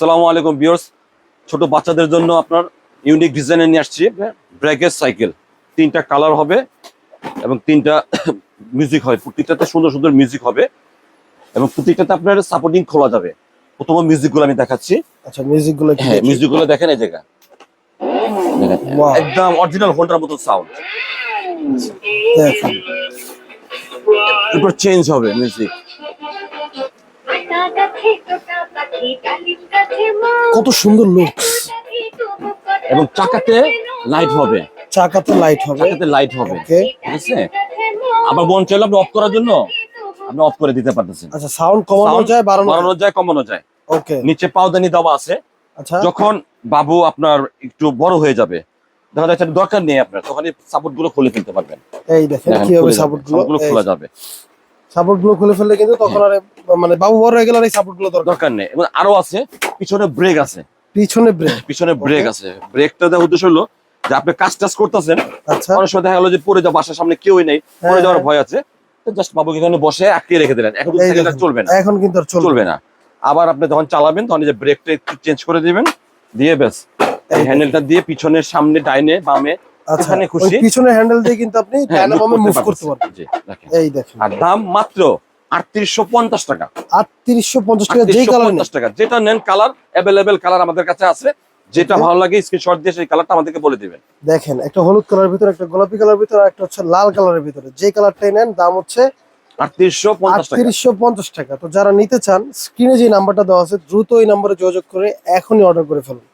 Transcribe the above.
আসসালামু আলাইকুম বিয়ার্স ছোট বাচ্চাদের জন্য আপনার ইউনিক ডিজাইনে নিয়ে আসছি। ব্র্যাকের সাইকেল তিনটা কালার হবে এবং তিনটা মিউজিক হবে প্রত্যেকটাতে সুন্দর সুন্দর মিউজিক হবে এবং প্রত্যেকটাতে আপনার সাপোর্টিং খোলা যাবে। প্রথম মিউজিকগুলো আমি দেখাচ্ছি। আচ্ছা মিউজিকগুলো কি হ্যাঁ মিউজিকগুলো দেখেন এই জায়গা। একদম অরিজিনাল হোন্ডার মতো সাউন্ড এরপর চেঞ্জ হবে মিউজিক কত সুন্দর লুক এবং চাকাতে লাইট হবে। চাকাতে লাইট হবে। চাকাতে লাইট হবে। ঠিক আছে? আবার মন চাইলে আপনি অফ করার জন্য আপনি অফ করে দিতে পারতেছেন। আচ্ছা সাউন্ড কমানো যায় বাড়ানো যায়? কমানো যায়। ওকে নিচে পাউদানি দেওয়া আছে। আচ্ছা। যখন বাবু আপনার একটু বড় হয়ে যাবে দেখা যাচ্ছে দরকার নেই আপনার তখন সাপোর্টগুলো খুলে ফেলতে পারবেন। এই দেখেন দেখেন, কি হবে সাপোর্টগুলো খোলা যাবে। সাপোর্টগুলো খুলে ফেললে কিন্তু তখন আর মানে বাবু বড় হয়ে গেলে আর এই সাপোর্টগুলো দরকার নেই। এবং আরও আছে পিছনে ব্রেক আছে। পিছনে ব্রেক পিছনে ব্রেক আছে। ব্রেকটা দেওয়ার উদ্দেশ্য হলো যে আপনি কাজ টাজ করতেছেন। আচ্ছা। অনেক সময় দেখা গেলো যে পড়ে যাওয়া বাসার সামনে কেউই নেই পড়ে হ্যাঁ, যাওয়ার ভয় আছে। জাস্ট বাবুকে এখানে বসে আটকে রেখে দিলেন। এখন চলবে না। এখন কিন্তু আর চলবে না। আবার আপনি যখন চালাবেন তখন যে ব্রেকটা একটু চেঞ্জ করে দিবেন। দিয়ে ব্যাস। হ্যান্ডেলটা দিয়ে পিছনের সামনে ডাইনে বামে যেখানে খুশি? পিছনের হ্যান্ডেল দিয়ে কিন্তু আপনি হ্যাঁ, move ডায়নামে মুভ করতে পারবেন জি, দেখেন। এই দেখেন। আর দাম মাত্র আটত্রিশশো পঞ্চাশ টাকা। আটত্রিশশো পঞ্চাশ টাকা যেই কালার টাকা যেটা নেন কালার অ্যাভেলেবেল কালার আমাদের কাছে আছে। যেটা ভালো লাগে স্ক্রিনশট দিয়ে সেই কালারটা আমাদেরকে বলে দিবেন। দেখেন একটা হলুদ কালারের ভিতরে একটা গোলাপি কালারের ভিতরে আর একটা হচ্ছে লাল কালারের ভিতরে। যে কালারটাই নেন দাম হচ্ছে আটত্রিশশো পঞ্চাশ টাকা। আটত্রিশশো পঞ্চাশ টাকা। তো যারা নিতে চান স্ক্রিনে যে নাম্বারটা দেওয়া আছে দ্রুত এই নাম্বারে যোগাযোগ করে এখনই অর্ডার করে ফেলুন।